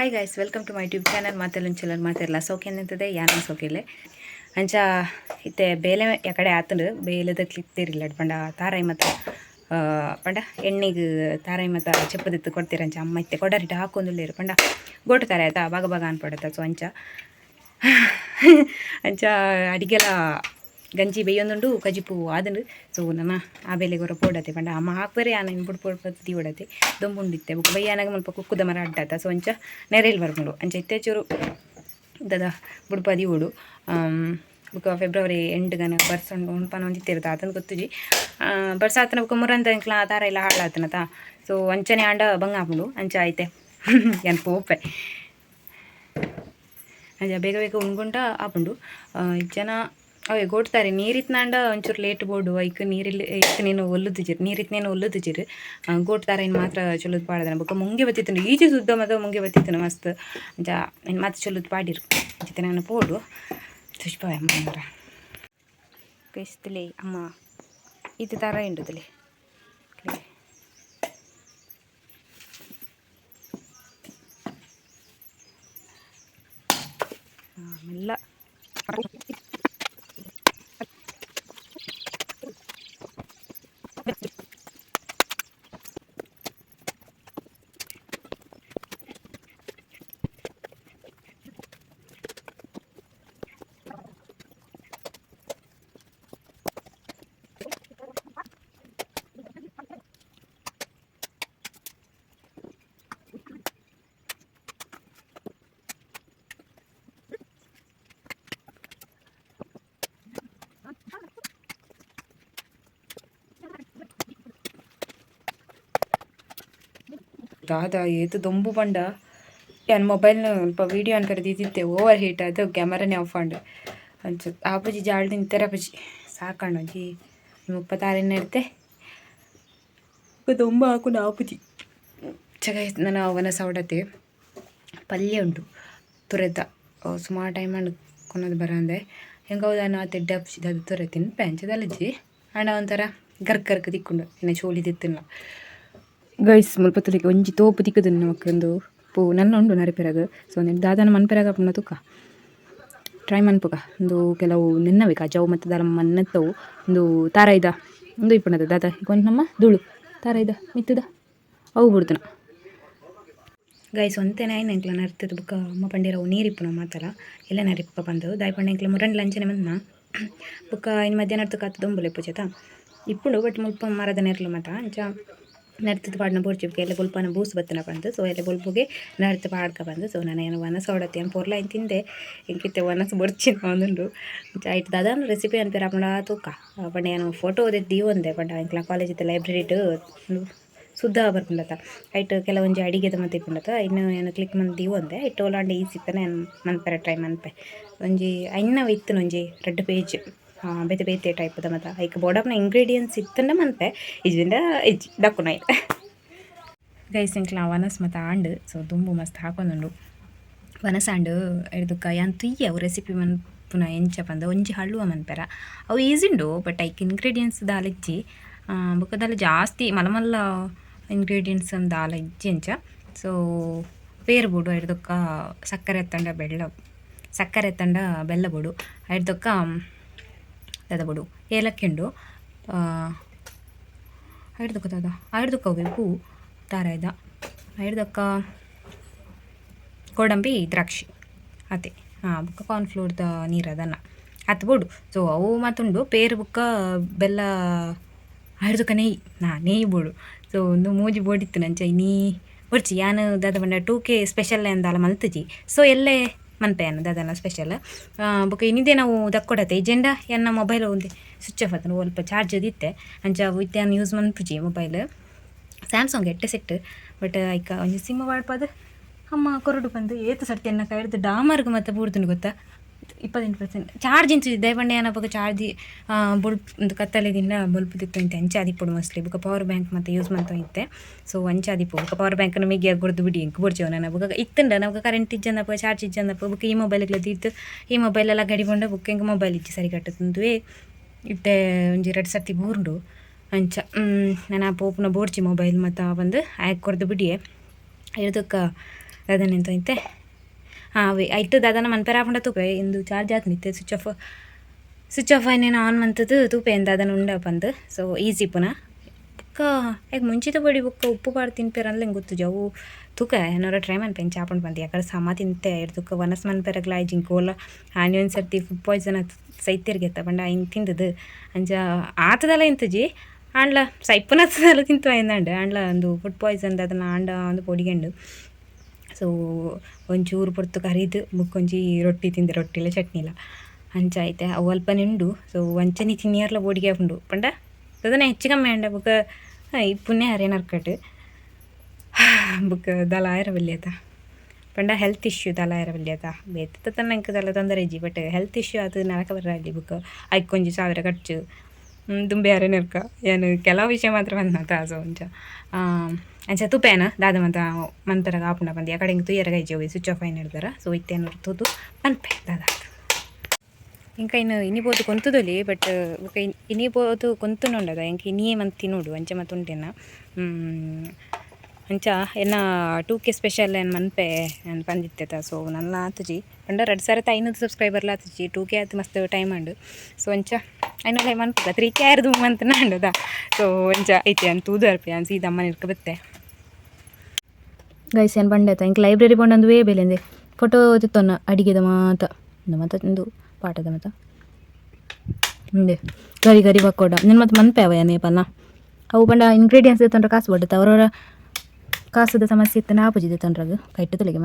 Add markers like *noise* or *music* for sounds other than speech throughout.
Hi guys welcome to my YouTube channel ಮಾತೆಲ್ಲ ಚಲನ್ ಮಾತಿರಲ್ಲ ಸೋಕೆ ನಿಂತದೆ ಯಾನ ಸೋಕಿಲ್ಲ ಅಂಚ, ಇತ್ತೆ ಬೇಲೆ ಎಕಡೆ ಆತಂಡು. ಬೇಲದ ಕ್ಲಿಕ್ತಿರಿಲ್ಲ ಪಂಡ. ತಾರಾಯಿ ಮತ್ತು ಪಂಡ ಎಣ್ಣೆಗೆ ತಾರಾಯಿ ಮತ್ತು ಚಪ್ಪದಿತ್ತು ಕೊಡ್ತೀರ ಅಂಚ. ಅಮ್ಮ ಇತ್ತೆ ಕೊಡರಿಟ್ಟು ಹಾಕೊಂದುಲ್ಲೇರು ಪಂಡ ಗೋಟು ತಾರೆ ಆಯ್ತಾ ಬಾಗ ಬಾಗ ಅನ್ಪಡತ್ತ. ಸೊ ಅಂಚ ಅಂಚ ಅಡಿಗೆಲ ಗಂಜಿ ಬೇಯೊಂದುಂಡು ಕಜಿಪು ಆದನು. ಸೊ ನನ್ನ ಆ ಬೇಲೆಗೆ ಹೊರ ಪೋಡತೆ ಪಂಡ ಅಮ್ಮ ಹಾಕ್ಬರೇ ಆನ ಇಂಬುಡು ಪದ್ಧತಿ ಓಡತ್ತೆ ದೊಂಬುಂಡಿತ್ತೆ. ಬುಕ್ ಬೈಯಾನಾಗ ಮಲ್ಪ ಕುಕ್ಕುದ ಮರ ಅಡ್ಡಾತ. ಸೊ ಅಂಚ ನೆರೆಯಲ್ಲಿ ಬರ್ಕೊಂಡು ಅಂಚ ಇತ್ತೆಚೂರು ದದ ಬುಡ್ಪದಿ ಓಡು. ಬುಕ್ಕ ಫೆಬ್ರವರಿ ಎಂಟ್ಗನ ಬರ್ಸೊಂಡು ಉಣ್ಪನ ಒಂದಿತ್ತಿರ್ತ ಆತನ ಬರ್ಸ ಬರ್ಸಾತನ ಬುಕ್ಕ ಮುರಂತ ಆ ಥರ ಎಲ್ಲ ಹಾಳಾತನತ. ಸೊ ಅಂಚನೆ ಆಂಡ ಬಂಗ ಹಾಕೊಂಡು ಅಂಚ ಐತೆ ಏನು *laughs* ಪೋಪೆ. ಅಂಚ ಬೇಗ ಬೇಗ ಉಣ್ಕೊಂಡ ಇಜ್ಜ್ ಜನ ಅವೇ ಗೋಡ್ತಾರೆ ನೀರಿತ್ನಾಂಡ ಒಂಚೂರು ಲೇಟ್ ಬೋಡು. ಐಕ್ ನೀರಿಲ್ಲಿ, ಐಕ್ ನೀನು ಒಲ್ಲುದಿಜಿರು ನೀರಿತ್ನೇನು ಒಲ್ಲುದಿಜಿರು ಗೋಡ್ತಾರೆ ಇನ್ನು ಮಾತ್ರ ಚಲೋದು ಪಾಡದನ ಬೊಕ್ಕ. ಮುಂಗೆ ಬತ್ತಿತ್ತು ಈಜು ಸುದ್ದ ಮದ ಮುಂಗೆ ಬತ್ತಿತ್ತು ಮಸ್ತ್. ಜಾ ಇನ್ನು ಮಾತ್ರ ಚಲೋದು ಪಾಡಿರು. ಜೊತೆ ನಾನು ಪೋಡು. ತುಷ್ಪ ಅಮ್ಮ ಬೇಸ್ತಲೇ ಅಮ್ಮ. ಇದು ಥರ ಇಂಡುದಲೆ ದಾದಾ ಏತು ದೊಂಬು ಪಂಡ ಏನು ಮೊಬೈಲ್ನ ಸ್ವಲ್ಪ ವೀಡಿಯೋ ಅನ್ಕರ ದಿದ್ದಿತ್ತೆ ಓವರ್ ಹೀಟ್ ಅದು ಕ್ಯಾಮರಾನೇ ಆಫ್ ಆಂಡ್ ಅಂಚ ಆಪುಜಿ ಜಾಳ್ದಿನ ಪಜಿ ಸಾಕಣ್ಣ ಜಿ ಮುಪ್ಪತ್ತಾರನೇ ಇರ್ತೆ ದೊಂಬ ಹಾಕೊಂಡು ಆಪುಜಿ. ಚಗ ನಾನು ಅವನ ಸೌಡತೆ ಪಲ್ಯ ಉಂಟು ತುರೆತ ಸುಮಾರು ಟೈಮ್ ಅಂಡ್ ಕೊನೋದು ಬರಂದೆ ಹೆಂಗೌದ ನಾ ತೆಡ್ಡೆ ಅದು ತುರೆ ತಿನ್ಪೆ ಅಂಚದಲ್ಲಜ್ಜಿ ಅಣ್ಣ ಒಂಥರ ಗರ್ಕ್ ಗರ್ಕ್ ತಿಕ್ಕೊಂಡು ಇನ್ನು ಚೋಳಿ ತಿತ್ತಿಲ್ಲ ಗೈಸ್ ಮುಲ್ಪ ತುಲಿಗೆ ಒಂಜಿ ತೋಪು ತಿಕ್ಕದು ನಮಕೊಂದು ಪೂ, ನನ್ನ ಉಂಡು ನರಿಪೆರಗ. ಸೊ ನಿನ್ನ ದಾದನ ಮನ್ಪೆರಗ ಪುನ ತೂಕ ಟ್ರೈ ಮನ್ಪುಗ ಒಂದು ಕೆಲವು ನಿನ್ನವೆ ಕಜಾವು ಮತ್ತು ದಾರ ಮನ್ನತ್ತವು. ಒಂದು ತಾರ ಇದ ಒಂದು ಇಪ್ಪಣದ ದಾದ. ಈಗ ಒಂದು ನಮ್ಮ ಧೂಳು. ತಾರ ಇದ ಮಿತ್ತದ. ಅವು ಬಿಡ್ತನ. ಗೈಸ್ ಒಂತೇನೆ ಆಯ್ನ ಎಂಕ್ಲ ನರ್ತದ ಬುಕ್ಕ ಅಮ್ಮ ಪಂಡಿರವು ನೀರಿಪ್ಪು ನಾವು ಮಾತಲ್ಲ ಎಲ್ಲ ನರಿಪ್ಪ ಬಂದು ದಾಯಿ ಪಂಡ ಎಂಕ್ಲ ಮುರಂಡ್ ಲಂಚನೆ ಬಂದ ಬುಕ್ಕ ಇನ್ನು ಮಧ್ಯಾಹ್ನ ಅರ್ಥ ಕಾತು ದೊಂಬುಲೆ ಪೂಜೆತ ಇಪ್ಪುಂಡು ಬಟ್ ಮುಲ್ಪ ಮರದ ನೆರ್ಲು ಮತ. ಅಂಚ ನರ್ತದ ಪಾಡ್ನ ಬೋರ್ಚಿಪ್ಗೆ ಎಲ್ಲ ಬುಲ್ಪನ ಬೂಸ್ ಬತ್ತನ ಬಂದು ಸೊ ಎಲ್ಲ ಬುಲ್ಪುಗೆ ನರ್ತ ಪಾಡ್ಕ ಬಂದು ಸೊ ನಾನು ಏನು ವನಸ ಹೊಡತ್ತೆ ಏನು ಪೊರ್ಲ ಏನು ತಿಂದೆ ಎಂಕಿತ್ತೆ ವನಸ ಬರ್ಚಿನ ಒಂದುಂಡು ಆಯ್ತು ದಾದಾನು ರೆಸಿಪಿ ಅನ್ಪೇರ ಪಂಡ ತೂಕ, ಪಂಡ ಏನು ಫೋಟೋ ಓದಿದ್ದು ಒಂದೆ, ಪಂಡ ಎಂಕ್ಲ ಕಾಲೇಜ್ ಇದ್ದ ಲೈಬ್ರರಿ ಇಟ್ಟು ಸುದ್ದ ಬರ್ಕೊಂಡತ್ತ ಐಟ್ ಕೆಲವೊಂದು ಅಡಿಗೆದ ಮತ್ತೆ ಇಟ್ಕೊಂಡತ್ತ ಇನ್ನು ಏನು ಕ್ಲಿಕ್ ಮಂದಿ ಒಂದೆ ಐಟ್ ಓಲಾಂಡೆ ಈಸಿ ಇಪ್ಪನೆ ಮನ್ಪೆರ ಟ್ರೈ ಮನ್ಪೆ. ಒಂಜಿ ಐನ ಇತ್ತು ಒಂಜಿ ರೆಡ್ ಪೇಜ್ ಬೇತೆ ಬೇತೆ ಟೈಪ್ದ ಮತ್ತ ಐಕ್ ಬೋಡಪ್ನ ಇಂಗ್ರೀಡಿಯೆಂಟ್ಸ್ ಇತ್ತಂಡ ಮನ್ಪೆ ಇಜ್ಜಿಂದ ಇಜ್ಜಿ ದಕ್ಕುನ ಗೈಸ್ ಗೈಸಿಂಕ್ಲ ವನಸ್ ಮತ್ತು ಆಂಡ್ ಸೊ ತುಂಬು ಮಸ್ತ್ ಹಾಕೊಂದುಂಡು. ವನಸಾಂಡು ಹಿಡ್ದುಕ್ಕ ಯಾನ್ ತುಯ್ಯ, ಅವು ರೆಸಿಪಿ ಮನ್ ಪುನಃ ಎಂಚ ಪಂದ ಒಂಜಿ ಹಳ್ಳುವ ಮನ್ಪೆರ ಅವು ಈಸಿ ಉಂಡು ಬಟ್ ಐಕ್ ಇಂಗ್ರೀಡಿಯೆಂಟ್ಸ್ ದಾಲ ಇಜ್ಜಿ ಬೊಕ್ಕದಾಲ ಜಾಸ್ತಿ ಮಲಮಲ್ಲ ಇಂಗ್ರೀಡಿಯೆಂಟ್ಸ್ ಒಂದು ದಾಲ ಇಜ್ಜಿ ಎಂಚ. ಸೊ ಪೇರು ಬುಡು ಹಿಡ್ದೊಕ್ಕ ಸಕ್ಕರೆ ಎತ್ತಂಡ ಬೆಲ್ಲ ಸಕ್ಕರೆ ಎತ್ತಂಡ ಬೆಲ್ಲ ಬೋಡು ಹಿಡ್ದೊಕ್ಕ ದಾದ ಬುಡು, ಏಲಕ್ಕಿ ಉಂಡು ಹಿಡ್ದೊಕ್ಕ ದಾದ ಹಿಡ್ದೊಕ್ಕ ಬೇಕು ತಾರಾಯ್ದ ಹಿಡ್ದೊಕ್ಕ ಗೋಡಂಬಿ, ದ್ರಾಕ್ಷಿ, ಅದೇ ಹಾಂ ಬುಕ್ಕ ಕಾರ್ನ್ಫ್ಲೋರ್ದ ನೀರು ಅದನ್ನು ಹತ್ತು ಬೋಡು. ಸೊ ಅವು ಮಾತುಂಡು ಪೇರು ಬುಕ್ಕ ಬೆಲ್ಲ ಹಿಡ್ದೊಕ್ಕ ನೆಯ್, ನಾ, ನೆಯ್ ಬೋಡು. ಸೊ ಒಂದು ಮೂಜಿ ಬೋಡಿತ್ತು ನಂಚ ನೀ ಬರ್ಚಿ ಯಾನು ದಾದ ಬಂಡ ಟೂ ಕೆ ಸ್ಪೆಷಲ್ ಎಂದಾಲ ಮಲ್ತಜಿ. ಸೊ ಎಲ್ಲೇ ಮನ್ಪೆ ಅನ್ನ ದಾದನ ಸ್ಪೆಷಲ್ ಬೊಕ ಇನ್ನಿದೆ ನಾವು ದಕ್ಕೊಡತ್ತೆ ಜೆಂಡ ಎನ್ನ ಮೊಬೈಲ್ ಒಂದು ಸ್ವಿಚ್ ಆಫ್ ಆತನು ಸ್ವಲ್ಪ ಚಾರ್ಜ್ ಅದಿತ್ತೆ ಅಂಚ ಇತ್ಯಾನ್ ಯೂಸ್ ಮನ್ಪುಜಿ ಮೊಬೈಲ್ ಸ್ಯಾಮ್ಸಂಗ್ ಎಟ್ಟೆ ಸೆಟ್ ಬಟ್ ಐಕ ಒಂಜಿ ಸಿಮ್ ವಾಡ್ಪದ ಅಮ್ಮ ಕೊರಡು ಬಂದು ಏತು ಸರ್ತಿ ಎನ್ನ ಕೈಡ್ದು ಡಾಮರ್ಗ್ ಮತ್ತೆ ಬೂಡ್ತುಂಡು ಗೊತ್ತಾ? ಇಪ್ಪತ್ತೆಂಟು ಪರ್ಸೆಂಟ್ ಚಾರ್ಜ್ ಇಂಚು ದಯಪಂಡೆ ಏನಪ್ಪ ಚಾರ್ಜ್ ಬುಲ್ಪ್ ಒಂದು ಕತ್ತಲೆದಿಂದ ಬುಲ್ಪ್ ಅಂತ ಅಂಚೆ ಆದಿಪ್ಪಡು ಮೋಸ್ಟ್ಲಿ ಬುಕ್ಕ ಪವರ್ ಬ್ಯಾಂಕ್ ಮತ್ತು ಯೂಸ್ ಮಾಡ್ತಾ ಇತ್ತೆ ಸೊ ಅಂಚೆ ಆದಿಪ್ಪು ಬುಕ್ಕ ಪವರ್ ಬ್ಯಾಂಕ್ ನಮಗೆ ಕೊಡ್ದು ಬಿಡಿ ಇಂಕ್ ಬುಡ್ಚೇವ ನಾನು ಬುಕ್ಕ ಇತ್ತಂಡ ನಮಗೆ ಕರೆಂಟ್ ಇಜ್ಜಂದಪ್ಪ ಚಾರ್ಜ್ ಇಜ್ಜಂದಪ್ಪ ಬುಕ್ಕ ಈ ಮೊಬೈಲ್ಗಳ ಇತ್ತು ಈ ಮೊಬೈಲ್ ಎಲ್ಲ ಗಡಿಗೊಂಡ ಬುಕ್ ಹಿಂಗೆ ಮೊಬೈಲ್ ಇಚ್ಚಿ ಸರಿ ಕಟ್ಟುತ್ತಂದುವೆ. ಇತ್ತೆ ಒಂಜಿ ಎರಡು ಸರ್ತಿ ಬೂರ್ಂಡು ಅಂಚ. ನಾನು ಆ ಪೋಪ್ನ ಮೊಬೈಲ್ ಮತ್ತು ಬಂದು ಆಯ್ಕೆ ಕೊರ್ದು ಬಿಡಿಯೇ. ಇರೋದಕ್ಕೆ ಅದನ್ನೆಂತ ಐತೆ ಹಾಂ ಐಟು ದಾದನ ಮನ್ಪೆರ ಹಾಕೊಂಡ ತೂಪೆ. ಇಂದು ಚಾರ್ಜ್ ಆತು ನಿತ್ತೆ ಸ್ವಿಚ್ ಆಫ್ ಸ್ವಿಚ್ ಆಫ್ ಆಯ್ನೇನು ಆನ್ ಮಂತದ್ದು ತೂಪೆ ಎಂದ ಅದನ್ನು ಉಂಡ ಬಂದು. ಸೊ ಈಸಿ ಪುನಃ. ಬುಕ್ಕ ಯಾಕೆ ಮುಂಚಿತ ಬಡಿ ಬುಕ್ಕ ಉಪ್ಪು ಪಾಡು ತಿನ್ಪೇರ ಅಂದ್ರೆ ಹೆಂಗೆ ಗೊತ್ತು ಜವು? ತೂಕ, ಏನಾರ ಟ್ರೈ ಮನ್ಪೇನು ಚಾಪಂಡು ಬಂದು? ಯಾಕಡೆ ಸಮ ತಿಂತೆ ಇರ್ ತುಕ ವನಸ್ ಮನ್ ಆಯ್ಜಿಂಗ್ ಕೋಲ ಆನಿ ಒಂದು ಸರ್ತಿ ಫುಡ್ ಪಾಯ್ಸನ್ ಆತು ಸೈತಿರ್ಗೆತ್ತ ಬಂಡ, ಹಿಂಗೆ ತಿಂದದ್ದು ಅಂಜ ಆತದಲ್ಲ ಇಂತಜಿ ಆಂಡ್ಲ ಸೈಪುನ ಹತ್ತದಲ್ಲ ತಿಂತು ಆಯ್ನಂಡು ಆಂಡ್ಲ ಒಂದು ಫುಡ್ ಪಾಯ್ಸನ್ ಅದನ್ನು ಆಂಡ ಒಂದು ಪೊಡಿಗೆಂಡು. ಸೊ ಒಂಚೂರು ಪೊರ್ತು ಕರಿದು ಬುಕ್ಕೊಂಜಿ ರೊಟ್ಟಿ ತಿಂದೆ ರೊಟ್ಟಿಲ ಚಟ್ನಿಲ ಅಂಚ ಐತೆ ಅವು ಅಲ್ಪ ನಿಂಡು. ಸೊ ವಂಚನಿ ತಿನ್ನಿಯರ್ಲ ಬೋಡಿಗೆ ಉಂಡು ಪಂಡ? ಅದನ್ನ ಹೆಚ್ಚು ಕಮ್ಮಿ ಅಂಡ ಈ ಪುಣ್ಯ ಹರೇನ ಅರ್ಕಟ್ *sighs* ಬುಕ್ ದಲಾಯರ ಇರಬಲ್ಯತ ಪಂಡ ಹೆಲ್ತ್ ಇಶ್ಯೂ ದಲಾಯರ ಇರಬಲ್ಯತ ಬೇತ ತನ್ನ ಇಂಕ ದಲ ತೊಂದರೆ ಇಜ್ಜಿ ಬಟ್ ಹೆಲ್ತ್ ಇಶ್ಯೂ ಅದು ನರಕ ಬರಲಿ ಬುಕ್. ಐಕೊಂಜಿ ಸಾವಿರ ಖರ್ಚು. ದುಂಬೆ ಯಾರೇನು ಇರ್ಕ ಏನು, ಕೆಲವು ವಿಷಯ ಮಾತ್ರ ಬಂದ ಸೊ ಒಂಚ ಅಂಚ ತುಪ್ಪೇನ ದಾದ ಮಂತ ಮಂತರ ಆಪುಂಡ ಬಂದು. ಆ ಕಡೆ ತುಯ್ಯರ ಗೈಜಿ ಹೋಗಿ ಸ್ವಿಚ್ ಆಫ್ ಆಯ್ನ ಹಿಡ್ದಾರ ಸೊ ಇತ್ತೇನು ತೂತು ಪನ್ಪೆ ದಾದ. ಇಂಕ ಇನ್ನು ಇನಿಬೋದು ಕೊಂತುದೊಲಿ ಬಟ್ ಇನ್ನಿ ಬೋದು ಕೊಂತು ನೋಡದ. ಇಂಕ ಇನಿಯೇ ಮಂತ್ ತಿನ್ನೋಡು, ಅಂಚೆ ಮತ್ತು ಉಂಟೆನ. ಅಂಚ ಎನ್ನ ಟೂ ಕೆ ಸ್ಪೆಷಲ್ ಏನು ಮನ್ಪೆ ನಾನು ಪಂದಿತ್ತೆತ ಸೊ ನನ್ನ ಆತುಜಿ ಪಂಡ ಎರಡು ಸಾವಿರದ ಐನೂರು ಸಬ್ಸ್ಕ್ರೈಬರ್ಲ ಆತುಜಿ ಟೂ ಕೆ ಆತು ಮಸ್ತ್ ಟೈಮ್ ಅಂಡು ಸೊ ಅಂಚ ಐನೂರ ಮನ್ಪದ ತ್ರೀ ಕೆ ಆರ್ದು ಮಂತ್ ನಾಂಡದ ಸೊ ಒಂಚ ಐತೆ ಅಂತ ತೂದರ್ಪೆ ಅನ್ಸಿ ಇದು ಅಮ್ಮನ ಬತ್ತೆ ಗೈಸ್ ಏನು ಬಂಡಾಯ್ತು ಇಂಕ ಲೈಬ್ರರಿ ಬಂಡೊಂದು ವೇ ಬೇಲೆಂದೆ ಫೋಟೋ ತಿತ್ತೊನ್ನ ಅಡಿಗೆದ ಮಾತ ಒಂದು ಮಾತ ಒಂದು ಪಾಠದ ಮಾತ ಹಿಂದೆ ಗರಿ ಗರಿ ಬಕ್ಕೋಡ ನಿನ್ನ ಮತ್ತೆ ಮನ್ಪೆ ಅವ ನೇಪನ್ನ ಅವು ಬಂಡ ಇಂಗ್ರೀಡಿಯೆಂಟ್ಸ್ ತಂದ್ರೆ ಕಾಸು ಬಡ್ಡತ್ತೆ ಅವರವರ ಕಾಸದ ಸಮಸ್ಯೆ ಇತ್ತ ನಾ ಪೂಜಿದೆ ತಂದ್ರಾಗ ಕೈಟ್ಟು ತಲೆಗೆ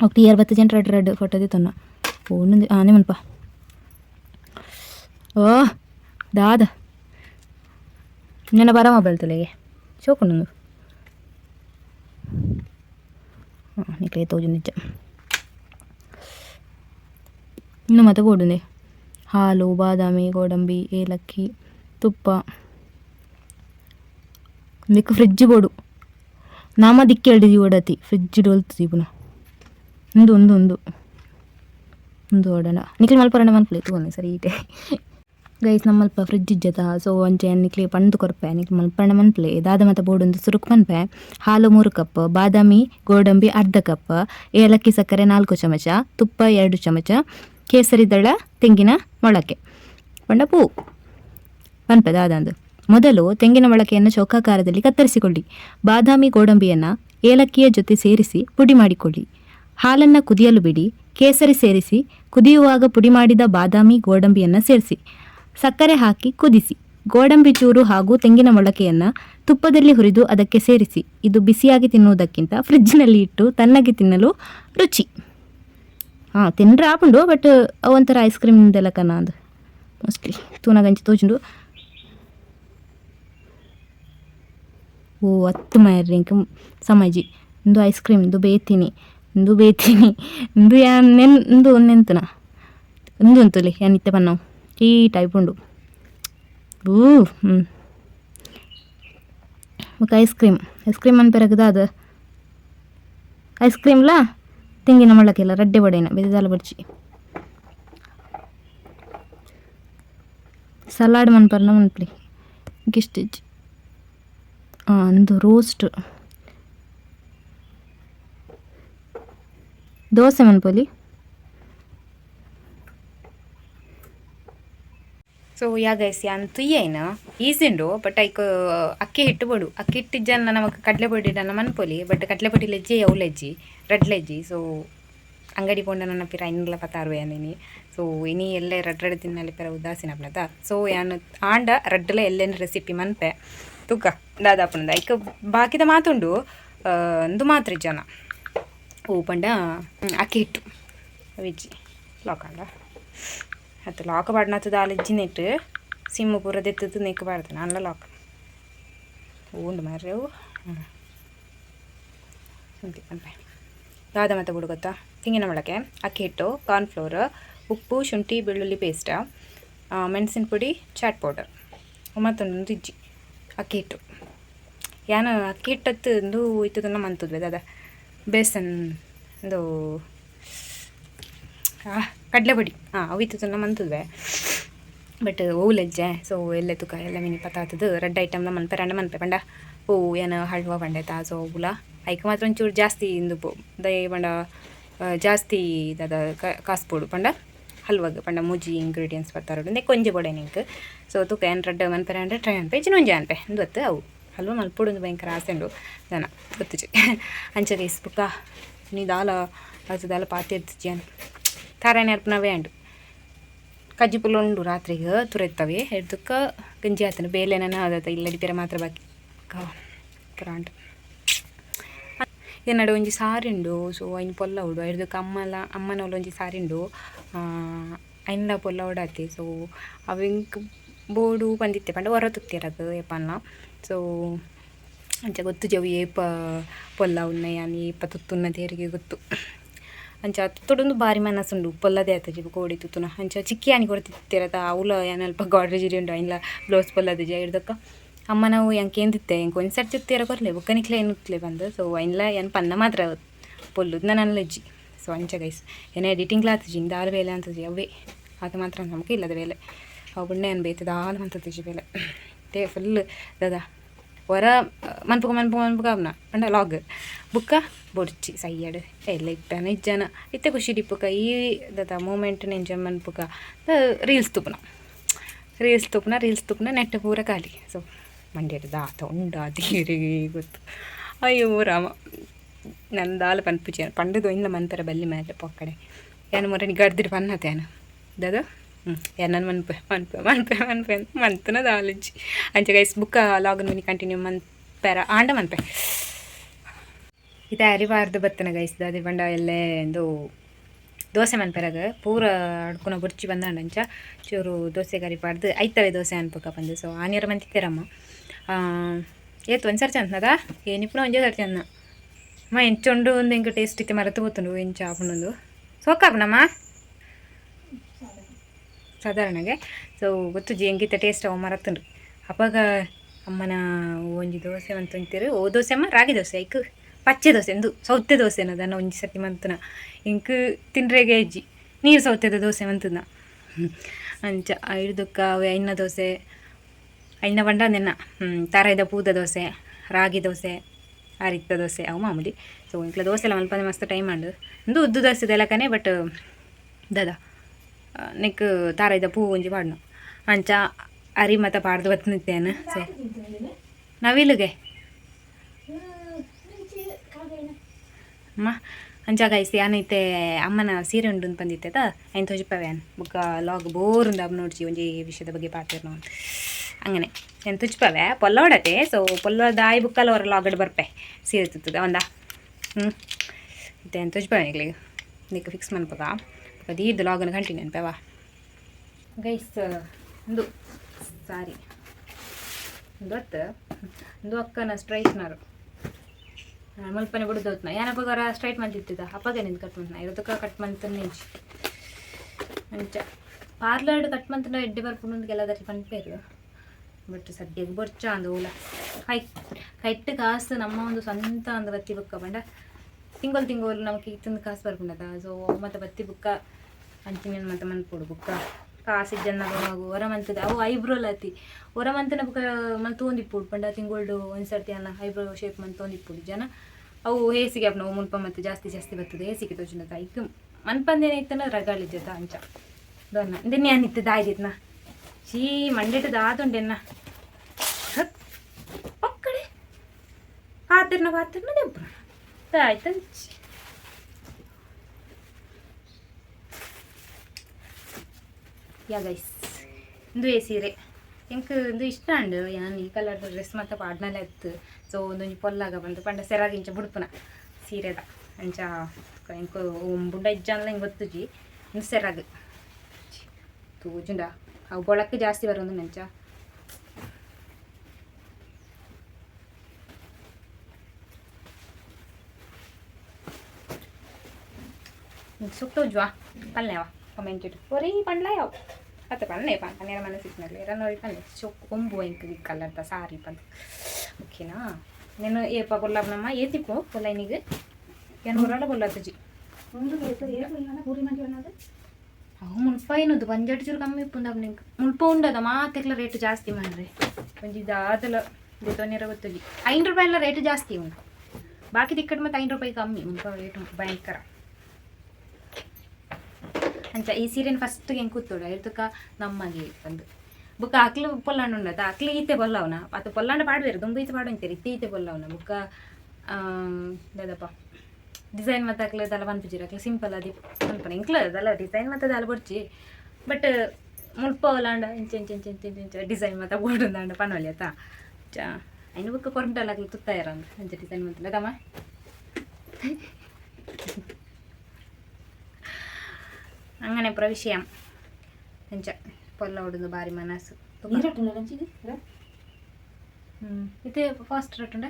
ಮನ್ನೊಂದು ಒಟ್ಟು ಅರವತ್ತು ಜನ ರೆಡ್ ರೆಡ್ ಫೋಟೋ ತಿತ್ತೊನ್ನ ಒಂದೊಂದು ಆನೆ ಮಲ್ಪ ಓ ದಾದ ನಿನ್ನ ಬರ ಮೊಬೈಲ್ ತಲೆಗೆ ಚೋಕೊಂಡೊಂದು ಹಾಂ ನಿಕ್ಲೆ ತೋಜು ನಿಜ ಇನ್ನು ಮತ್ತೆ ಬೋಡುಂದೆ ಹಾಲು ಬಾದಾಮಿ ಗೋಡಂಬಿ ಏಲಕ್ಕಿ ತುಪ್ಪ ದಿಕ್ಕು ಫ್ರಿಡ್ಜ್ ಬೋಡು ನಾಮ ದಿಕ್ಕಿ ಎಳ್ದಿದ್ವಿ ಓಡತಿ ಫ್ರಿಡ್ಜ್ ಡೋಲ್ತದಿ ಪುನಃ ಒಂದು ಒಂದು ಒಂದು. ಒಂದು ಓಡೋಣ ನಿಖಿಲ್ ಮಲ್ಪರಣ ಮನ್ಪ್ಲೆ ತಗೊಂಡೆ ಸರಿ ಈಟೆ ಗೈಸ್ ನಮ್ಮಲ್ಪ ಫ್ರಿಡ್ಜ್ ಇಜ್ಜತ. ಸೊ ಅಂಚೆ ನಿಕ್ಲಿ ಪಂಡು ಕೊರ್ಪೆ. ನಿಕ್ ಮಲ್ಪರಣ ಮನ್ಪ್ಲೆ ದಾದ ಮತ ಬೋಡೊಂದು ಸುರುಕು ಮನ್ಪೆ ಹಾಲು ಮೂರು ಕಪ್. ಬಾದಾಮಿ, ಗೋಡಂಬಿ ಅರ್ಧ ಕಪ್. ಏಲಕ್ಕಿ ಸಕ್ಕರೆ ನಾಲ್ಕು ಚಮಚ. ತುಪ್ಪ ಎರಡು ಚಮಚ. ಕೇಸರಿ ದಳ, ತೆಂಗಿನ ಮೊಳಕೆ. ಪಂಡ ಪೂ ಪನ್ಪೆ ದಾದಂದು ಮೊದಲು ತೆಂಗಿನ ಮೊಳಕೆಯನ್ನು ಚೌಕಾಕಾರದಲ್ಲಿ ಕತ್ತರಿಸಿಕೊಳ್ಳಿ. ಬಾದಾಮಿ, ಗೋಡಂಬಿಯನ್ನು ಏಲಕ್ಕಿಯ ಜೊತೆ ಸೇರಿಸಿ ಪುಡಿ ಮಾಡಿಕೊಳ್ಳಿ. ಹಾಲನ್ನು ಕುದಿಯಲು ಬಿಡಿ, ಕೇಸರಿ ಸೇರಿಸಿ, ಕುದಿಯುವಾಗ ಪುಡಿ ಮಾಡಿದ ಬಾದಾಮಿ ಗೋಡಂಬಿಯನ್ನು ಸೇರಿಸಿ. ಸಕ್ಕರೆ ಹಾಕಿ ಕುದಿಸಿ. ಗೋಡಂಬಿ ಚೂರು ಹಾಗೂ ತೆಂಗಿನ ಮೊಳಕೆಯನ್ನು ತುಪ್ಪದಲ್ಲಿ ಹುರಿದು ಅದಕ್ಕೆ ಸೇರಿಸಿ. ಇದು ಬಿಸಿಯಾಗಿ ತಿನ್ನುವುದಕ್ಕಿಂತ ಫ್ರಿಜ್ನಲ್ಲಿ ಇಟ್ಟು ತಣ್ಣಗೆ ತಿನ್ನಲು ರುಚಿ. ಹಾಂ ತಿಂಡ್ರೆ ಆಪುಂಡು ಬಟ್ ಒಂಥರ ಐಸ್ ಕ್ರೀಮ್ದೆಲ್ಲ ಕನ ಅದು. ಮೋಸ್ಟ್ಲಿ ತೂನಗಂಜಿ ತೋಜುಂಡು ಓ, ಹತ್ತು ಮರ್ರಿ ಸಮಾಜಿ ಇಂದು ಐಸ್ ಕ್ರೀಮ್ ಇಂದು ಬೇತೀನಿ ಇಂದು ಬೇತೀನಿ ಇಂದು ಯಾ ನೆನ್ ಇಂದು ನೆಂತನ? ಇಂದು ಅಂತಲಿ ಯಾ ನಿತ್ಯ ಪನ್ನವು ಈ ಟೈಪ್ ಉಂಡು. ಊ ಹ್ಞೂ ಮತ್ತೆ ಐಸ್ ಕ್ರೀಮ್ ಐಸ್ ಕ್ರೀಮ್ ಅನ್ಪೆರಗದ ಅದು ಐಸ್ ಕ್ರೀಮ್ಲಾ ತೆಂಗಿನ ಮೊಳಕೆಲ್ಲ ರಡ್ಡೆ ಬಡೇನ ಬೆದದಾಲ ಬಡ್ಚಿ ಸಲಾಡ್ ಮನ್ಪರ್ನ ಮನ್ಪ್ಲಿ ಗಿಸ್ಟ್ ಒಂದು ರೋಸ್ಟ್ ದೋಸೆ ಮನ್ಪೊಲಿ ಸೊ ಯಾ ಗೈಸ್ ಯಾನ್ ತುಯ್ಯೇನ ಈಸಿ ಉಂಡು ಬಟ್ ಐಕ್ ಅಕ್ಕಿ ಹಿಟ್ಟು ಬಡು. ಅಕ್ಕಿ ಹಿಟ್ಟಿಜ್ಜನ್ನ ನಮಗೆ ಕಡಲೆ ಪೊಡಿ ನನ್ನ ಮನ್ಪೊಲಿ ಬಟ್ ಕಡ್ಲೆ ಪೊಡಿ ಲೆಜ್ಜಿ ಲಜ್ಜಿ? ರೆಡ್ ಲಜ್ಜಿ. ಸೊ ಅಂಗಡಿ ಪೋಂಡ ನನ್ನ ಪಿರ ಇನ್ನಲ ಪತ್ತಾರು ಯಾನೇನಿ ಸೊ ಇನಿ ಎಲ್ಲೆ ರಡ್ ರಡ್ ತಿನ್ನಲಿ ಪಿರ ಉದಾಸೀನ ಪ್ಲತ ಸೊ ಯಾನ್ ಆಂಡ ರಡ್ಡಲ ಎಲ್ಲೇನು ರೆಸಿಪಿ ಮನ್ಪೆ ತೂಕ ದಾದಾಪುನದ ಐಕ ಬಾಕಿದ ಮಾತುಂಡು ಒಂದು ಮಾತ್ರ ಜನ. ಪಂಡ ಅಕ್ಕಿ ಹಿಟ್ಟು. ವಿಜ್ಜಿ. ಲಾಕಂಡ ಅದು ಲಾಕ್ ಪಾಡ್ನತ್ತು ಅಲ್ಲಿಜ್ಜಿ ನೆಟ್ಟು. ಸಿಮ್ಮು ಪೂರ ದೆತ್ತದು ನೆಕ್ ಪಾಡ್ತಾನೆ ಅಲ್ಲ ಲಾಕ್ ಉಂಡು ಮಾರ್ರೆ ಅವು ದಾದ ಮತ್ತೆ ಬಿಡು ಗೊತ್ತಾ? ತೆಂಗಿನ ಮೊಳಕೆ, ಅಕ್ಕಿ ಹಿಟ್ಟು ಕಾರ್ನ್ಫ್ಲೋರ್ ಉಪ್ಪು, ಶುಂಠಿ, ಬೆಳ್ಳುಳ್ಳಿ ಪೇಸ್ಟ ಮೆಣಸಿನ ಪುಡಿ ಚಾಟ್ ಪೌಡರ್ ಮತ್ತೊಂದೊಂದು ಇಜ್ಜಿ ಅಕ್ಕಿ ಹಿಟ್ಟು. ಯಾನು ಅಕ್ಕಿ ಹಿಟ್ಟತ್ತು ಒಂದು ಇತ್ತದನ್ನ ಮಂತದ್ವೆ ದಾದ. ಬೇಸನ್ ಒಂದು ಕಡಲೆ ಪುಡಿ ಹಾಂ ಅವು ಇತ್ತದನ್ನ ಮಂತದ್ವೆ. ಬಟ್ ಓಲಜ್ಜೆ ಸೊ ಎಲ್ಲ ತುಕ ಎಲ್ಲ ಮಿನಿ ಪತ್ತಾತದು ರೆಡ್ ಐಟಮ್ನ ಮನ್ಪೆ, ರಂಡ ಮನ್ಪೆ. ಪಂಡ ಓ ಏನ ಹಲ್ವಾ ಪಂಡೆತ ಸೊ ಓಲ ಐಕ ಮಾತ್ರ ಒಂಚೂರು ಜಾಸ್ತಿ ಇಂದು ದಯ ಪಂಡ ಜಾಸ್ತಿ ದಾದ ಕಾಸು ಪೋಡು ಪಂಡ ಹಲ್ವಾಗ, ಪಂಡ ಮುಜಿ ಇಂಗ್ರೀಡಿಯೆಂಟ್ಸ್ ಬರ್ತಾರೋಡು ಇಂದೆ ಕೊಂಜೆ ಬೊಡೆ ನಿಂಕ್ ಸೊ ತುಕ ಏನು ರೆಡ್ ಮನ್ಪೆ, ರಂಡ ಟ್ರೈ ಅನ್ಪೆ ಚಿನ್ನೊಂಜೆ ಅನ್ಪೆ. ಇಂದು ಅವು. ಒಂದು ಭಯಂಕರ ಆಸೆ ಉಂಡು ಜನ ಗೊತ್ತಿಜಿ. ಅಂಚಗೆ ಇಸ್ಬುಕ್ಕ ನೀ ದಾಲ ಪಾತಿ ಎತ್ತಿಜಿ ಅನ್ ತಾರಾಯಣ ಅರ್ಪಣವೇ ಅಂಡು ಕಜ್ಜಿ ಪುಲ್ಲ ಉಂಡು ರಾತ್ರಿಗೆ ತುರೆತ್ತವೆ. ಹಿಡ್ದಕ್ಕ ಗಂಜಿ ಆತನ ಬೇಲೆನ ಅದತ್ತ ಇಲ್ಲಡಿ ಪೆರ ಮಾತ್ರ ಬಾಕಿ. ಕರಾಂಟ್ ಎನ್ನಡ ಒಂಜಿ ಸಾರಿ ಉಂಡು. ಸೊ, ಐನ್ ಪೊಲ್ಲ ಉಡು. ಹಿಡ್ದಕ್ಕ ಅಮ್ಮಲ ಅಮ್ಮನವಳ ಒಂಜಿ ಸಾರಿ ಉಂಡು. ಐನ್ಲ ಪೊಲ್ಲ ಸೊ, ಅವಿಂಕ್ ಬೋಡು ಬಂದಿತ್ತೆ ಪಂಡ ಹೊರ ತುತ್ತಿರದು ಏಪನ್ನ ಸೊ ಅಂಚ ಗೊತ್ತು ಜವು ಏಪ ಪೊಲ್ಲ ಉನ್ನಯ ನೀ ಏಪ ತುತ್ತುನ್ನ ತೇರಿಗೆ ಗೊತ್ತು? ಅಂಚ ತುತ್ತೊಡೊಂದು ಬಾರಿ ಮನಸ್ಸುಂಡು ಪೊಲ್ಲದೆ ಆತ ಜಿಬು ಕೋಡಿ ತುತ್ತುನ. ಅಂಚ ಚಿಕ್ಕಿ ಆನಿ ಕೊಡ್ತಿತ್ತಿರತ ಅವಲ ಏನಲ್ಪ ಗಾಡ್ರೇಜ್ ಉಂಡು ಐನ್ಲ ಬ್ಲೌಸ್ ಪೊಲ್ಲದ ಜ ಹಿಡ್ದಕ್ಕ. ಅಮ್ಮ ನಾವು ಎಂಕ್ ಏನ್ತಿತ್ತೆ ಎಂಕ್ ಒಂದು ಸರ್ತಿ ತಿರ ಕೊರ್ಲೆ ಬುಕ್ಕನಿಕ್ಲೆ ಏನುಕ್ಲೆ ಬಂದು. ಸೊ ಐನ್ಲ ಏನು ಪನ್ನ ಮಾತ್ರ ಪೊಲ್ಲುದು ನನ್ನ ಅಜ್ಜಿ ಸೊ ಅಂಚ ಗೈಸ್ ಏನೇ ಎಡಿಟಿಂಗ್ ಲಾತ್ ಜಿ ದಾಲ್ ಬೇಲೆ ಅಂತಜಿ ಅವೇ ಆತ ಮಾತ್ರ ನಮಗೆ ಇಲ್ಲದ ಬೇಲೆ ಅವು ಬುಣ್ಣೆ ಏನು ಬೇಯ್ತದ ಹಾಲು ಅಂತದ್ದು ಜಿ ಬೇಲೆ ತೇ ಫುಲ್ ದಾದಾ ಹೊರ ಮನ್ಪುಗ ಮನ್ಪುಗ ಮನ್ಪುಗ ಅವನ ಪಂಡ ಲಾಗ್ ಬುಕ್ಕ ಬೊಡ್ಚಿ ಸೈಯಡ್ ಎಲ್ಲ ಇಟ್ಟ ನಿಜ್ಜನ ಇತ್ತೆ ಖುಷಿ ಡಿಪ್ಪುಕ ಈ ದದ ಮೂಮೆಂಟ್ ನಿಂಜ ಮನ್ಪುಗ ರೀಲ್ಸ್ ತುಪ್ಪನ ರೀಲ್ಸ್ ತುಪ್ಪನ ರೀಲ್ಸ್ ತುಪ್ಪನ ನೆಟ್ಟ ಪೂರ ಖಾಲಿ ಸೊ ಮಂಡ್ಯದ ದಾತ ಉಂಡ ತೀರಿಗೆ ಗೊತ್ತು ಅಯ್ಯೋ ರಾಮ ನನ್ನ ದಾಲ ಪನ್ಪುಜಿ ಪಂಡದು ಇಂದ ಮಂತರ ಬಲ್ಲಿ ಮೇಲೆ ಪೊಕ್ಕಡೆ ಏನು ಮೊರೆ ಗಡ್ದಿರು ಪನ್ನತೇನ ದಾದ ಹ್ಞೂ ಏನನ್ನು ಮನ್ಪೆ ಮನ್ಪೆ ಮನ್ಪೆ ಮನ್ಪೆ ಅಂತ ಮಂತನ గైస్ బుక్ ಲಾಗನ್ ಮಿನಿ ಕಂಟಿನ್ಯೂ ಮನ್ಪೆರ, ಆಂಡ ಮನ್ಪೆ. ಇದು ಅರಿವಾರ್ದು ಬತ್ತನ ಗೈಸ್ ದಾದಿ ಬಂಡ ಎಲ್ಲೇ ಎಂದು ದೋಸೆ ಮನ್ಪೆರಾಗ, ಪೂರ ಅಡ್ಕೊನ ಬುರ್ಚಿ ಅಂಚ. ಚೂರು ದೋಸೆ ಕರಿ ಪಾಡ್ದು ಐತವೆ ದೋಸೆ ಅನ್ಪಕ ಬಂದು ಸೊ ಆನಿಯರ ಮಂತಿತ್ತೇರಮ್ಮ. ಏತು ಒಂದು ಸರ್ತಿ ಅಂತದ ಏನಿಪ್ಪು ಒಂದೇ ಸರ್ತಿ ಅನ್ನ ಅಮ್ಮ ಎಂಚೊಂಡು ಒಂದು ಇಂಕ ಟೇಸ್ಟ್ ಇತ್ತೆ ಮರೆತು ಗೊತ್ತುಂಡು ಎಂಚ ಆಪುಂಡೊಂದು ಸೋಕಾಪನಮ್ಮ? ಸಾಧಾರಣಗೆ. ಸೊ ಗೊತ್ತು ಹೆಂಗಿತ್ತ ಟೇಸ್ಟ್ ಅವ ಮರತ್ತನ್ರಿ ಅಪ್ಪಾಗ ಅಮ್ಮನ ಒಂಜಿ ದೋಸೆ ಅಂತ ತಿಂತೀರಿ. ಓ ದೋಸೆ ಅಮ್ಮ, ರಾಗಿ ದೋಸೆ, ಐಕ್ ಪಚ್ಚೆ ದೋಸೆ ಎಂದು ಸೌತೆ ದೋಸೆ ಅನ್ನೋದನ್ನ ಒಂಜಿ ಸತಿ ಮಂತನ. ಇಂಕ್ ತಿನ್ರೆಗೆ ಅಜ್ಜಿ, ನೀರು ಸೌತೆದ ದೋಸೆ ಮಂತನ. ಅಂಚ ಅವೆ ಐನ ದೋಸೆ ಐನ ಬಂಡ ನೆನ್ನ ತಾರಾಯ್ದ ಪೂದ ದೋಸೆ, ರಾಗಿ ದೋಸೆ, ಆರಿತ್ತ ದೋಸೆ, ಅವು ಮಾಮೂಲಿ. ಸೊ ಇಂಕ್ಲ ದೋಸೆ ಎಲ್ಲ ಮಲ್ಪನೆ ಮಸ್ತ್ ಟೈಮ್ ಮಾಡು ಅಂದು ಉದ್ದು ದೋಸೆ ಕನೆ ಬಟ್ ದಾದ. ನೆಕ್ ದಾರ ಪೂ ಒಂಜಿ ಪಾಡ್ನು. ಅಂಚ ಅರಿ ಮತ ಪಾಡ್ದು ಬತ್ತಿದ್ದೇನೆ ಸೊ ನವಿಲುಗೆ ಅಮ್ಮ, ಅಂಚ ಗೈಸಿ, ಆನೈತೆ ಅಮ್ಮನ ಸೀರೆ ಉಂಡು ಬಂದಿತ್ತದ ಐನ್ ತೋಜಿಪವೆ ಅನ್ ಬುಕ್ಕ ಲಾಗ್ ಬೋರ್ ಉಂದ ಅಮ್ಮ ಒಂಜಿ ವಿಷಯದ ಬಗ್ಗೆ ಪಾತಿರ್ ನಾವು ಅಂಗನೆ ಏನು ತುಚ್ಪವೆ ಪೊಲ್ಲ ಸೊ ಪೊಲ್ಲ ದಾಯಿ ಬುಕ್ಕಲ್ಲಿ ಅವರ ಲಾಗಡ್ ಬರ್ಪೆ. ಸೀರೆ ತುತ್ತದ, ಒಂದ? ಹ್ಞೂ ಎಂತ ತುಚ್ಪವೆ ಈಗಲೀಗ ಇದಕ್ಕೆ ಫಿಕ್ಸ್ ಮಾಡ್ಬೋದಾ ಅದು ಲಾಗನ್ ಲಾಗನ ನೆನಪವ ಗೈಸ್ ಒಂದು ಸಾರಿ ಹೊತ್ತು ಒಂದು ಅಕ್ಕನ ಸ್ಟ್ರೈಟ್ನರು ಮಲ್ಪನೆ ಬಿಡುದು ಹೊತ್ನ. ಏನಪ್ಪಗಾರ ಸ್ಟ್ರೈಟ್ ಮಂತಿತ್ತಿದ ಅಪ್ಪಗೆ ನಿಂದು ಕಟ್ ಮಂತ್ನ ಇರೋದಕ್ಕೆ ಕಟ್ ಮಂತ ನಿಂಚು ಮಂಚ ಪಾರ್ಲರ್ಡ್ ಕಟ್ ಮಂತನ ಎಡ್ಡೆ ಬರ್ಕೊಂಡು ಎಲ್ಲದಾರಿ ಪಂಪೇರು ಬಟ್ ಸದ್ಯಕ್ಕೆ ಬೊರ್ಚ ಅಂದು ಓಲ ಕೈ ಕೈಟ್ ಕಾಸು ನಮ್ಮ ಒಂದು ಸ್ವಂತ ಅಂದ ಬತ್ತಿ ಬಕ್ಕ ಬಂಡ. ತಿಂಗಳು ತಿಂಗಳು ನಮಗೆ ಇತ್ತೊಂದು ಕಾಸು ಬರ್ಕೊಂಡದ ಸೊ ಮತ್ತೆ ಬತ್ತಿ ಬುಕ್ಕ ಅಂಚಿನ ಮತ್ತೆ ಮನ್ಪೋಡು ಬುಕ್ಕ. ಕಾಸು ಜನ ಮಗು. ಹೊರ ಮಂತದ ಅವು ಲತಿ ಹೊರ ಮಂತನ ಬುಕ್ಕ ಮನ್ ತೊಂದಿಪ್ಪುಡು ಪಂಡ ತಿಂಗಳು ಒಂದು ಸರ್ತಿ ಅನ್ನ ಐಬ್ರೋ ಶೇಪ್ ಮನ್ ತೊಂದಿಪ್ಪುಡು ಜನ. ಅವು ಹೇಸಿಗೆ ಅಪ್ನ ಮುನ್ಪ ಮತ್ತೆ ಜಾಸ್ತಿ ಜಾಸ್ತಿ ಬರ್ತದೆ. ಹೇಸಿಗೆ ತೋಚಿನ ಈಗ ಮನ್ಪಂದೇನೆ ಇತ್ತನ ರಗಾಳಿದ್ದ ಅಂಚ. ದೊನ್ನ ದಿನ ಏನಿತ್ತು ದಾಯ್ದಿತ್ನ ಚೀ ಮಂಡೆಟದ ದಾತುಂಡೆನ್ನ ಪಕ್ಕಡೆ. ಆತರ್ನ ಪಾತ್ರನ ದೆಬ್ಬ ಆಯ್ತಂಚಿ ಯಾ ಗೈಸ್ ಇಂದು ಏ ಸೀರೆ ಎಂಕ್ ಇಂದು ಇಷ್ಟ ಅಂಡು ಯಾನ್ ಈ ಕಲರ್ ಡ್ರೆಸ್ ಮತ್ತೆ ಪಾಡ್ನಲ್ಲ ಎತ್ತು ಸೊ ಒಂದೊಂದು ಪೊಲ್ಲಾಗ ಬಂದು ಪಂಡ ಸೆರಾಗಿಂಚ ಬುಡ್ಪುನ ಸೀರೆದ ಅಂಚ ಎಂಕ್ ಒಂಬುಂಡ ಇಜ್ಜ ಅಂದ್ಲ ಹಿಂಗೆ ಗೊತ್ತುಜಿ ಇಂದು ಸೆರಾಗ್ ತೂಜುಂಡ ಅವು ಬೊಳಕ್ಕೆ ಜಾಸ್ತಿ ಬರೋದು ನಂಚ ಸುಟ್ಟೋಜ್ವಾ ಪಲ್ಯವ ಕಮೆಂಟ್ ಇಟ್ಟು ಒರೇ ಪಂಡ್ಲ ಯಾವ ಅತ್ತೆ ಪನ್ನೆ ಪನ್ ಪನ್ನೇರ ಮನಸ್ಸಿಟ್ನಲ್ಲಿ ರನ್ನೋರಿ ಪನ್ನೆ ಚೊಕ್ ಕೊಂಬು ಇಂಕ್ ಕಲ್ಲರ್ದ ಸಾರಿ ಪಂದ್ ಓಕೆನಾ నేను ఏ పొల్లమ్మా ఏ తిప్పు పొల్లైనకి ఎనభై రూపాయలు పొల్లొచ్చు ಒಂದು ಬೇಕು ಏಳು ಇಲ್ಲ ಪೂರಿ ಮಾಡಿ ಅನ್ನೋದು ಅವು ಮುನ್ಪ ಮುಲ್ಪಾಯಿನದು ಬಂಜಟ್ ಚೂರು ಕಮ್ಮಿ ಇಪ್ಪುಂದ ನಿಂಗೆ ಮುಲ್ಪ ಉಂಡದ ಮಾತೆಕ್ಲ ರೇಟ್ ಜಾಸ್ತಿ ಮಾಡ್ರಿ ಒಂಜಿ ದಾದಲ ತೊಂದರೆ ಗೊತ್ತುಜಿ ಐದು ರೂಪಾಯಿ ಎಲ್ಲ ರೇಟ್ ಜಾಸ್ತಿ ಉಂಟು ಬಾಕಿ ತಿಕ್ಕಟ್ ಮತ್ತೆ ಐದು ರೂಪಾಯಿ ಕಮ್ಮಿ ಮುಲ್ಪ ರೇಟ್ ಉಂಟು ಭಯಂಕರ ಅಂಚ ಈ ಸೀರೆನ ಫಸ್ಟ್ ಹೆಂಗೆ ಕೂತೋಡ ಇರ್ತಕ ನಮ್ಮಂಗೆ ಬಂದು. ಬುಕ್ಕ ಅಕ್ಲು ಪೊಲ್ಲಾಂಡ ಉಂಡತ ಅಕ್ಲಿ ಈತೆ ಬೊಲ್ಲವನ ಅದು ಪೊಲ್ಲಾಂಡ ಪಾಡ್ಬೇರು ದುಂಬು ಈತೆ ಪಾಡು ಅಂತೀರಿ ಇತ್ತೆ ಈತೆ ಬೊಲ್ಲವನ ಬುಕ್ಕ ದದಪ್ಪ ಡಿಸೈನ್ ಮತ್ತು ಅಕ್ಲ ದಲ ಪಂಪಿಜಿರ ಅಕ್ಲ ಸಿಂಪಲ್ ಆದಿ ಅನ್ಪನ ಇಂಕ್ಲ ಅದಲ್ಲ ಡಿಸೈನ್ ಮತ್ತು ದಲ ಬರ್ಚಿ ಬಟ್ ಮುಲ್ಪ ಒಲಾಂಡ ಇಂಚೆ ಇಂಚೆ ಇಂಚೆ ಇಂಚೆ ಇಂಚೆ ಡಿಸೈನ್ ಮತ್ತು ಓಡುಂದಾಂಡ ಪಣವಲಿ ಆತ ಚಾ ಅಯ್ನ ಬುಕ್ಕ ಕೊರಂಟಲ್ಲ ಅಕ್ಲ ತುತ್ತಾಯಿರ ಅಂದ್ರೆ ಅಂಚೆ ಡಿಸೈನ್ ಮತ್ತು. ಅದಮ್ಮ അങ്ങനെ പ്രവിഷയം ಎಂಚ ಪೊಲ್ಲ ಹೊಡೆದು ಬಾರಿ ಮನಸ್ಸು ನೀರಟ್ಟು ನಂಚಿದೆ ಇದು ಫಾಸ್ಟ್ ರಟ್ಟುಂಡ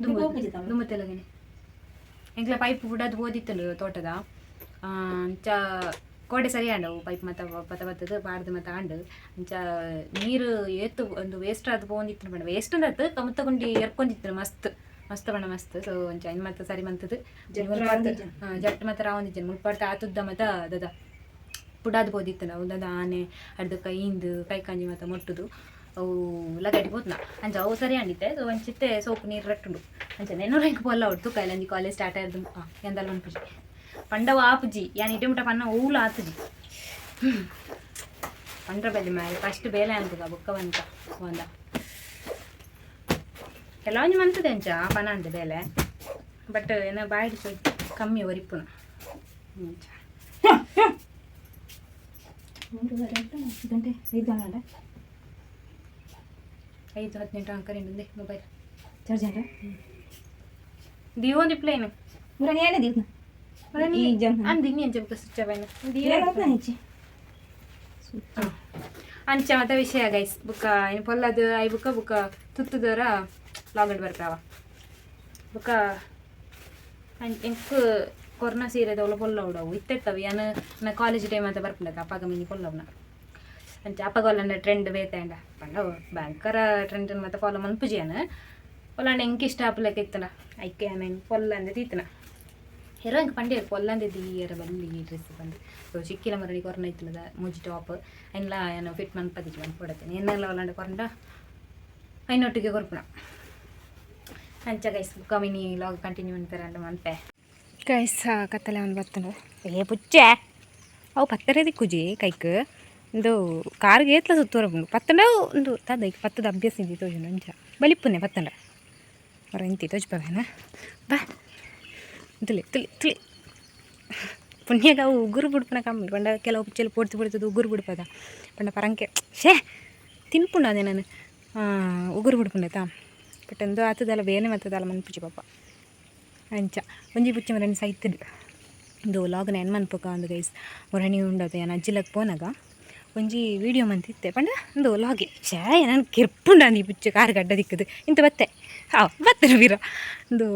ಇದು ಹೋಗ್ಬಿಟ್ಟಿದೆ ತಮ್ಮ. ದುಮ್ಮತ್ತೆಲಗನೆ ಎಂಕ್ಲ ಪೈಪ್ ಬಿಡೋದು ಓದಿತ್ತಲು ತೋಟದ ಆ, ಅಂಚ ಕೋಡೆ ಸರಿ ಆಂಡವು ಪೈಪ್ ಮತ್ತ ಪತ ಬತ್ತದ ಬಾಡ್ದು ಮತ್ತ ಆಂಡು ಅಂಚ ನೀರು ಏತು ಒಂದು ವೇಸ್ಟ್ ಅದು ಪೋಂದಿತ್ತು ಬೇಡ ವೇಸ್ಟ್ ಅಂದತ್ತು ಕಮತ ಗುಂಡಿ ಎರ್ಕೊಂಡಿತ್ತು ಮಸ್ತ್ ಮಸ್ತ್ ಬಣ್ಣ ಮಸ್ತ್. ಸೊ ಒಂಚ ಐನ್ ಮತ್ತ ಸರಿ ಮಂತದ ಜಟ್ ಮಾತ್ರ ರಾವಂದಿಜ್ಜನ್ ಮುಳ್ಪಾಡ್ತ ಆತುದ್ದ ಮತ ದದ. ಪುಡಾದ್ ಬೋದಿತ್ತು ನಾವು. ದದ ಆನೆ ಅರ್ಧ ಕೈಯಿಂದ ಕೈ ಕಾಂಜಿ ಮತ ಮುಟ್ಟುದು. ಅವು ಲಗಡಿ ಬೋದ್ನ ಅಂಜ ಅವು ಸರಿ ಅಂದಿತ್ತೆ ಸೊ ಒಂಚಿತ್ತೆ ಸೋಪು ನೀರು ರಟ್ಟುಂಡು. ಅಂಜ ನೆನೋ ರೈಕ್ ಪೊಲ್ಲ ಹೊಡ್ತು ಕೈಲಂಜಿ ಕಾಲೇಜ್ ಸ್ಟಾರ್ಟ್ ಆಯ್ದು ಎಂದಲ್ಲ ಒಂದು ಪುಜಿ. ಪಂಡವ ಆಪುಜಿ ಯಾನ್ ಇಟೆ ಮುಟ ಪನ್ನ ಊಲ ಆತುಜಿ. ಪಂಡ್ರ ಬೆಲೆ ಮೇಲೆ ಫಸ್ಟ್ ಬೇಲೆ ಅಂತದ ಬುಕ್ಕವಂತ ಒಂದ. ಕೆಲವೊಂದು ಮಂತದೆ ಅಂಚ ಪನ ಅಂದ ಬೇಲೆ ಬಟ್ ಏನೋ ಬಾಯಿಡ್ ಕಮ್ಮಿ ಒರಿಪುನ ಅಂಚ ಮೂರುವರೆ ಗಂಟೆ ಗಂಟೆ ಐದು ಗಂಟೆ ಐದು ಹದಿನೆಂಟು ಅಂಕ ನಿಂದೆ ಮೊಬೈಲ್ ಚಾರ್ಜ್ ಅಂಟ ದಿವೊಂದು ಪ್ಲೇನ್ ಮುರ ಏನೇ ದಿವ್ನ ಈ ಜನ ಅಂದ್ ಇನ್ನಿ ಅಂಚ ಬುಕ್ಕ ಸ್ವಿಚ್ ಅವೈನ ಏನಾಗ್ತದೆ ಹೆಚ್ಚಿ ಅಂಚ ಮತ್ತೆ ವಿಷಯ ಗೈಸ್ ಬುಕ್ಕ ಏನು ಪೊಲ್ಲದು ಐ ಬುಕ್ಕ ಬುಕ್ಕ ತುತ್ತುದರ ಲಾಗಡ್ ಬರ್ತಾವ ಬುಕ್ಕ ಎಂಕ್ ಕೊರೋನಾ ಸೀರೆದವಳು ಪೊಲ್ಲ ಉಡವು ಇತ್ತೆತ್ತವು ಯಾನು ನಾ ಕಾಲೇಜ್ ಟೈಮ್ ಅಂತ ಬರ್ಪುಂಡದ ಅಪ್ಪಾಗ ಮಿನಿ ಪೊಲ್ಲವ್ನ ಅಂಚ ಅಪ್ಪಗೊಲ್ಲಂಡ ಟ್ರೆಂಡ್ ಬೇತಾಂಡ ಪಂಡ ಭಯಂಕರ ಟ್ರೆಂಡ್ ಮತ್ತೆ ಫಾಲೋ ಮನ್ಪುಜಿಯನ ಪೊಲ್ಲಾಂಡ ಎಂಕ್ ಇಷ್ಟ ಆಪಲಕ ಇತ್ತನ ಐಕೆ ನಾನು ಪೊಲ್ಲ ಅಂದ ತೀತನ ಹೆರೋ ಇಂಕ ಪಂಡೆ ಪೊಲ್ಲಂದೆ ದೀಯರ ಬಲ್ಲಿ ಡ್ರೆಸ್ ಬಂದು ಸೊ ಚಿಕ್ಕಿಲ ಮರಡಿ ಕೊರನ ಇತ್ತಲದ ಮುಜಿ ಟಾಪ್ ಎಲ್ಲ ಏನೋ ಫಿಟ್ ಮನ್ಪದಿಜಿ ಬಂದು ಕೊಡತ್ತೇನೆ ಎನ್ನೆಲ್ಲ ಒಲ್ಲಾಂಡ ಕೊರಂಡ ಐನೊಟ್ಟಿಗೆ ಕೊರ್ಪುಣ ಅಂಚ ಗೈಸ್ ಕಮಿನಿ ಲಾಗ್ ಕಂಟಿನ್ಯೂ ಅಂತಾರೆ ಮನ್ಪೆ ಗೈಸ್ ಕತ್ತಲೆ ಒಂದು ಬರ್ತದೆ ಏ ಪುಚ್ಚೆ. ಅವು ಪತ್ತರ ದಿಕ್ಕುಜಿ ಕೈಕ್. ಒಂದು ಕಾರ್ಗೆ ಏತ್ಲ ಸುತ್ತೂರ ಬಂದು. ಪತ್ತಂಡ ಒಂದು ತದ ಈಗ ಪತ್ತದ ಅಭ್ಯಾಸ ಇಂದಿ ತೋಜು ಅಂಚ ಬಲಿಪ್ಪುನೆ ಪತ್ತಂಡ. ಹೊರ ಇಂತಿ ತೋಜ್ ಬವೇನ ಬಾ. ತುಲಿ ತುಲಿ ತುಲಿ. ಪುಣ್ಯಾಗ ಅವು ಉಗುರು ಬಿಡ್ಪನ ಕಮ್ಮಿ. ಪಂಡ ಕೆಲವು ಪಿಚ್ಚಲ್ಲಿ ಪೂರ್ತಿ ಬಿಡ್ತದೆ ಉಗುರು ಬಿಡ್ಪದ. ಪಂಡ ಪರಂಕೆ ಶೇ ತಿನ್ಪುಂಡ ಅದೇ ನಾನು. ಉಗುರು ಬಿಡ್ಪುಂಡತ? ಬಟ್ ಒಂದು ಆತದಲ್ಲ ಬೇನೆ ಮತ್ತದಲ್ಲ ಮನ್ಪುಜಿ ಪಾಪ. ಅಂಚ, ಒಂಜಿ ಪುಚ್ಚಿ ಮರನಿ ಸೈತದು. ಇದು ಲಾಗ್ನ ಏನು ಮನ್ಪಕ ಒಂದು ಗೈಸ್ ಮೊರಣಿ ಉಂಡದು ಏನು ಅಜ್ಜಿಲಕ್ ಪೋನಾಗ. ಒಂಜಿ ವಿಡಿಯೋ ಮಂತಿತ್ತೆ, ಪಂಡ ಒಂದು ಲಾಗೆ ಶೇ ನಾನು ಕೆರ್ಪುಂಡ ಈ ಪುಚ್ಚ ಕಾರ್ ಗಡ್ಡ ದಿಕ್ಕದು. ಇಂತ ಬತ್ತೆ. ಹಾಂ ಬತ್ತರು ವೀರ ಒಂದು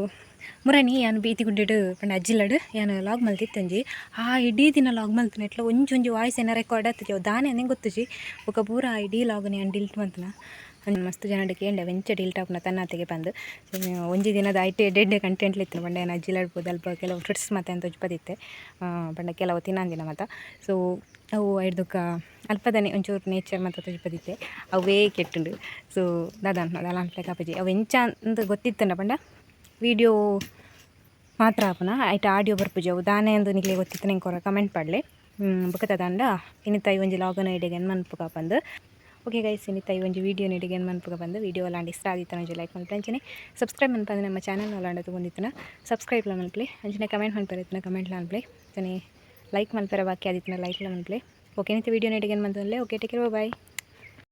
ಮುರಣಿ ಏನು ಬೀತಿ ಗುಂಡಿಡು, ಪಂಡ ಅಜ್ಜಿಲಡು ಏನು ಲಾಗ್ ಮಲ್ತಿತ್ತಂಜಿ ಆ ಇಡೀ ದಿನ ಲಾಗ್ ಮಲ್ತನ ಎಟ್ಲ ಒಂಜಿ ಒಂಜಿ ವಾಯ್ಸ್ ಏನೋ ರೆಕಾರ್ಡ್ ಆಗ್ತದೆ ದಾನೆ ಅನ್ನೇ ಗೊತ್ತಜಿ. ಒಕ್ಕ ಪೂರ ಇಡೀ ಲಾಗ್ನ ಏನು ಡಿಲ್ಟ್ ಮಂತನ ಮಸ್ತ್ ಜನ ಕೇಂಡೆ ವೆಂಚ ನ ತನ್ನ ಅತಿಗೆ ಬಂದು. ಒಂಜಿ ದಿನದ ಐಟಿ ಡೆಡ್ ಕಂಟೆಂಟ್ ಇತ್ತು ಬಂಡೆ ಏನು ಅಜ್ಜಿಲಾಡ್ಬೋದು ಅಲ್ಪ ಕೆಲವು ಫ್ರಿಟ್ಸ್ ಮತ್ತೆ ಅಂತ ಉಜ್ಪದಿತ್ತೆ ಬಂಡೆ ಕೆಲವು ತಿನ್ನಂದಿನ ಮತ್ತ ಸೊ, ಅವು ಐಡ್ದುಕ್ಕ ಅಲ್ಪದನೆ ಒಂಚೂರು ನೇಚರ್ ಮತ್ತು ತುಜ್ಪದಿತ್ತೆ ಅವೇ ಕೆಟ್ಟುಂಡು. ಸೊ ದಾದಾನ್ ದಾಲ ಅನ್ಪ್ಲೆ ಕಾಪಜಿ ಅವು ಎಂಚ ಅಂತ ಗೊತ್ತಿತ್ತಂಡ ಬಂಡ? ವಿಡಿಯೋ ಮಾತ್ರ ಆಪನ? ಐಟ ಆಡಿಯೋ ಬರ್ಪುಜಿ. ಅವು ದಾನೆ ಅಂದು ನಿಕ್ಲೆ ಗೊತ್ತಿತ್ತು, ನಂಗೆ ಕೊರ. ಕಮೆಂಟ್ ಪಡ್ಲೆ. ಬುಕ್ಕ ತಂಡ ಇನ್ನಿತ್ತ ಈ ಒಂಜಿ ಐಡಿಯಾಗೆ ಏನು ಮನ್ಪುಗ ಬಂದು. ಓಕೆ ಗೈಸ್ ಇನ್ನಿತ್ತ ಈ ಒಂದು ವೀಡಿಯೋ ನಿಡಿಗೆ ಮನ್ಪುಗ ಬಂದು? ವೀಡಿಯೋ ಅಲ್ಲಾಂಡ್ ಇಷ್ಟ ಆದಿತ್ತು ನಂಜು ಲೈಕ್ ಮಾಡ್ತಾ ಅಂಚನೆ ಸಬ್ಸ್ಕ್ರೈಬ್ ಮನ್ಪಂದು ನಮ್ಮ ಚಾನಲ್ ಅಲಾಂಡ ತೊಗೊಂಡಿತ್ತನ ಸಬ್ಸ್ಕ್ರೈಬ್ ಮನ್ಪ್ಲೆ. ಅಂಚನೆ ಕಮೆಂಟ್ ಮನ್ಪರಿತ್ತನ ಕಮೆಂಟ್ ಮಾಡ್ಲಿ ಅಂಚನೆ ಲೈಕ್ ಮಾಡ್ತಾರೆ ಬಾಕಿ ಆದಿತ್ತು ಲೈಕ್ ಮಾಡ್ಲಿ ಓಕೆ ನಿತ್ತ ವೀಡಿಯೋ ನಿಡಿಗೆ ಬಂದಲ್ಲೇ ಓಕೆ ಟೇಕ್ ಬಾಯ್